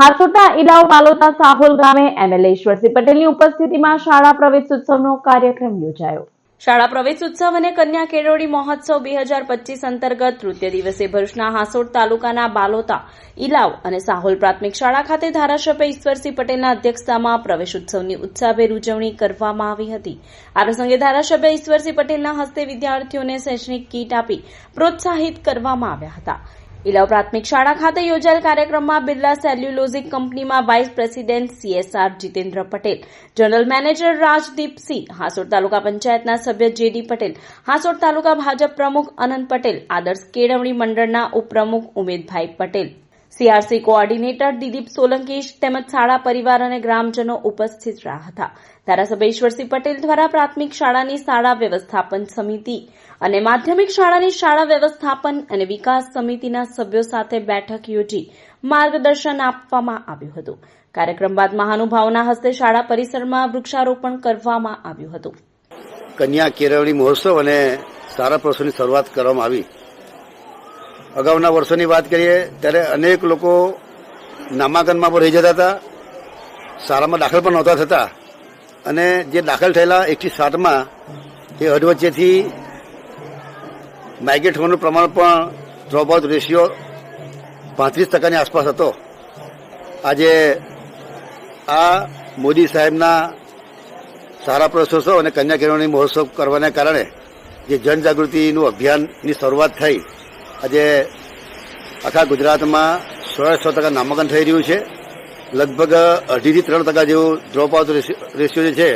હાસોટા ઇલાવ માલોતા સાહોલ ગામે એમએલએ ઈશ્વરસિંહ પટેલની ઉપસ્થિતિમાં શાળા પ્રવેશ ઉત્સવનો કાર્યક્રમ યોજાયો. શાળા પ્રવેશ ઉત્સવ અને કન્યા કેળવણી મહોત્સવ બે હજાર પચીસ અંતર્ગત તૃતીય દિવસે ભરૂચના હાસોડ તાલુકાના બાલોતા ઇલાવ અને સાહોલ પ્રાથમિક શાળા ખાતે ધારાસભ્ય ઈશ્વરસિંહ પટેલના અધ્યક્ષતામાં પ્રવેશ ઉત્સવની ઉત્સાહભેર ઉજવણી કરવામાં આવી હતી. આ પ્રસંગે ધારાસભ્ય ઈશ્વરસિંહ પટેલના હસ્તે વિદ્યાર્થીઓને શૈક્ષણિક કીટ આપી પ્રોત્સાહિત કરવામાં આવ્યા હતા. ઇલાવ પ્રાથમિક શાળા ખાતે યોજાયેલ કાર્યક્રમમાં બિરલા સેલ્યુલોઝિક કંપનીમાં vice president CSR Jitendra Patel, general manager Rajdeepsinh Hasod taluka પંચાયતના સભ્ય જેડી પટેલ હાસોડ તાલુકા ભાજપ પ્રમુખ અનંત પટેલ, આદર્શ કેળવણી મંડળના ઉપપ્રમુખ ઉમેદભાઈ પટેલ. સીઆરસી કોઓર્ડિનેટર દિલીપ સોલંકી તેમજ શાળા પરિવાર અને ગ્રામજનો ઉપસ્થિત રહ્યા હતા. ધારાસભ્ય ઈશ્વરસિંહ પટેલ દ્વારા પ્રાથમિક શાળાની શાળા વ્યવસ્થાપન સમિતિ અને માધ્યમિક શાળાની શાળા વ્યવસ્થાપન અને વિકાસ સમિતિના સભ્યો સાથે બેઠક યોજી માર્ગદર્શન આપવામાં આવ્યું હતું. કાર્યક્રમ બાદ મહાનુભાવોના હસ્તે શાળા પરિસરમાં વૃક્ષારોપણ કરવામાં આવ્યું હતું. કન્યા કેળવણી મહોત્સવ અને સારા પ્રસંગની શરૂઆત કરવામાં આવી. અગાઉના વર્ષોની વાત કરીએ, ત્યારે અનેક લોકો નામાંકનમાં પણ રહી જતા હતા, શાળામાં દાખલ પણ નહોતા થતા. અને જે દાખલ થયેલા એકથી સાતમાં, એ અધવચ્ચેથી માઇગ્રેટ હોવાનું પ્રમાણ પણ ડ્રોપઆઉટ રેશિયો પાંત્રીસ ટકાની આસપાસ હતો. આજે આ મોદી સાહેબના સારા પ્રશોત્સવ અને કન્યા કેળવણી મહોત્સવ કરવાને કારણે જે જનજાગૃતિનું અભિયાનની શરૂઆત થઈ આજે આખા ગુજરાતમાં સો સો ટકા નામાંકન થઈ રહ્યું છે. લગભગ અઢીથી ત્રણ ટકા જેવું ડ્રોપ આઉટ રેશિયો જે છે,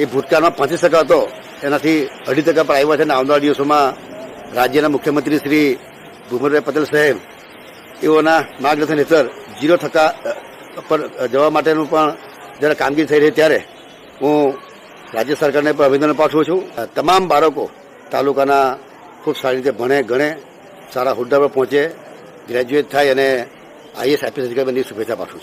એ ભૂતકાળમાં પાંત્રીસ ટકા હતો. એનાથી અઢી ટકા પર આવ્યા છે અને આવનારા દિવસોમાં રાજ્યના મુખ્યમંત્રી શ્રી ભૂપેન્દ્રભાઈ પટેલ સાહેબ એઓના માર્ગદર્શન હેઠળ ઝીરો ટકા પર જવા માટેનું પણ જ્યારે કામગીરી થઈ રહી ત્યારે હું રાજ્ય સરકારને પણ અભિનંદન પાઠવું છું. તમામ બાળકો તાલુકાના ખૂબ સારી રીતે ભણે, ગણે સારા હોદ્દા પર પહોંચે ગ્રેજ્યુએટ થાય અને આઈએસ આઈપીએસ અધિકારી બની શુભેચ્છા પાઠવું છું.